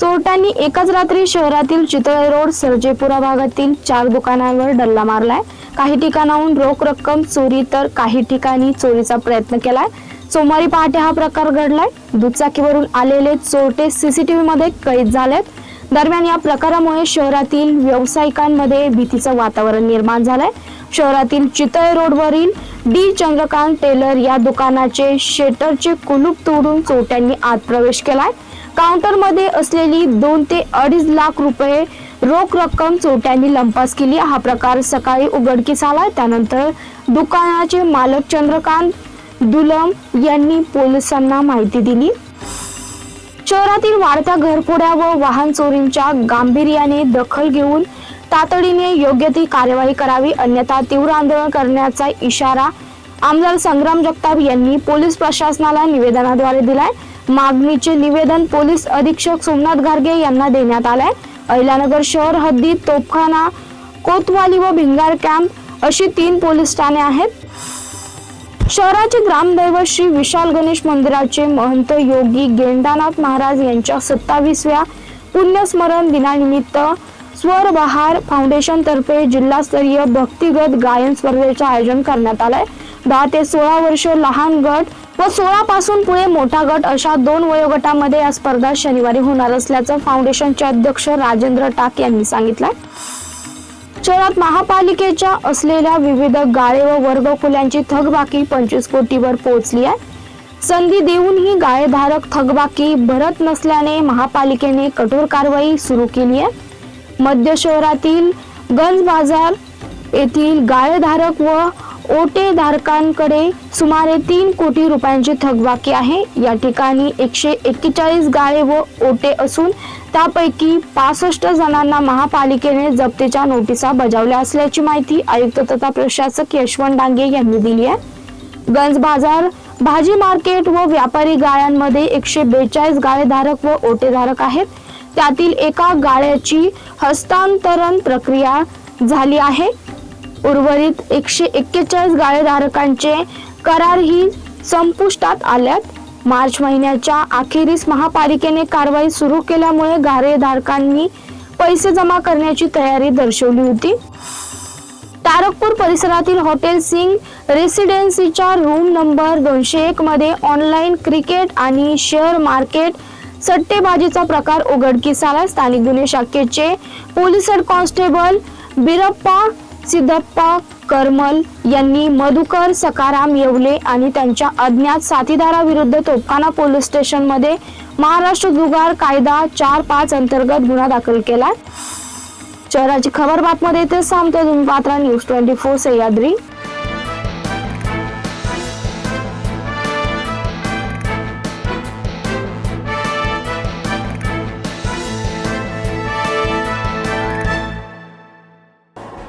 चोरट्यांनी एकाच रात्री शहरातील चितळे रोड सर्जेपुरा भागातील चार दुकानांवर डल्ला मारलाय. काही ठिकाणाहून रोख रक्कम चोरी तर काही ठिकाणी चोरीचा प्रयत्न केलाय. सोमवारी पहाटे हा प्रकार घडलाय. दुचाकीवरून आलेले चोरटे सीसीटीव्ही मध्ये कैद झालेत. दरम्यान या प्रकारामुळे शहरातील व्यावसायिकांमध्ये भीतीचं वातावरण निर्माण झालंय. शहरातील चितळे रोडवरील डी चंद्रकांत टेलर या दुकानाचे शेटरचे कुलूप तोडून चोरट्यांनी आत प्रवेश केलाय. काउंटरमध्ये असलेली दोन ते अडीच लाख रुपये रोख रक्कम चोरट्यांनी लंपास केली. हा प्रकार सकाळी उघडकीस आला. त्यानंतर दुकानाचे मालक चंद्रकांत दुलम यांनी पोलिसांना माहिती दिली. शहरातील वाढत्या घरफोड्या व वाहन चोरींच्या गांभीर्याने दखल घेऊन तातडीने योग्य ती कार्यवाही करावी. अन्यथा तीव्र आंदोलन करण्याचा इशारा आमदार संग्राम जगताप यांनी पोलीस प्रशासनाला निवेदनाद्वारे दिलाय. मागणीचे निवेदन पोलीस अधीक्षक सोमनाथ गार्गे यांना देण्यात आलंय. अहिल्यानगर शहर हद्दीत तोफखाना कोतवाली व भिंगार कॅम्प अशी तीन पोलीस ठाणे आहेत. शहराचे ग्रामदैवत श्री विशाल गणेश मंदिराचे महंत योगी गेंडानाथ महाराज यांच्या सत्तावीसव्या पुण्यस्मरण दिनानिमित्त स्वर बहार फाउंडेशन तर्फे जिल्हास्तरीय भक्तिगत गायन स्पर्धेचे आयोजन करण्यात आलंय. दहा ते सोळा वर्ष लहान गट व सोळा पासून पुढे मोठा गट अशा दोन वयोगटामध्ये या स्पर्धा शनिवारी होणार असल्याचं फाउंडेशनचे अध्यक्ष राजेंद्र टाक यांनी सांगितलं. शहरात महापालिकेच्या असलेल्या विविध गाळे व वर्ग खोल्यांची थकबाकी पंचवीस कोटीवर पोहोचली आहे. संधी देऊनही गाळेधारक थकबाकी भरत नसल्याने महापालिकेने कठोर कारवाई सुरू केली आहे. मध्य शहरातील गंज बाजार येथील गाळेधारक व ओटेधारकांकडे सुमारे तीन कोटी रुपयांची थकबाकी आहे. या ठिकाणी एकशे एक्केचाळीस गाळे व ओटे असून त्यापैकी पासष्ट जणांना महापालिकेने जप्तीच्या नोटिसा बजावल्या असल्याची माहिती आयुक्त तथा प्रशासक यशवंत डांगे यांनी दिली आहे. गंज बाजार भाजी मार्केट व व्यापारी गाळ्यांमध्ये एकशे बेचाळीस गाळेधारक व ओटेधारक आहेत. त्यातील एका गाळ्याची हस्तांतरण प्रक्रिया झाली आहे. उर्वरित एकशे एक्केचाळीस गाळेधारकांचे करारही संपुष्टात आल्यात. मार्च महिन्याच्या अखेरीस महापालिकेने कारवाई सुरू केल्यामुळे गाळेधारकांनी पैसे जमा करण्याची तयारी दर्शवली होती. तारकपूर परिसरातील हॉटेल सिंग रेसिडेन्सीच्या रूम नंबर दोनशे एक मध्ये ऑनलाईन क्रिकेट आणि शेअर मार्केट सट्टेबाजीचा प्रकार उघडकीस आला. स्थानिक गुन्हे शाखेचे police head constable Birappa Siddhappa Karmal यांनी मधुकर सकाराम येवले आणि त्यांच्या अज्ञात साथीदाराविरुद्ध तोफखाना पोलीस स्टेशनमध्ये महाराष्ट्र जुगार कायदा चार पाच अंतर्गत गुन्हा दाखल केला. शहराची खबर बातमध्ये इथे सांगतो तुम्ही पात्रा न्यूज ट्वेंटी फोर सह्याद्री.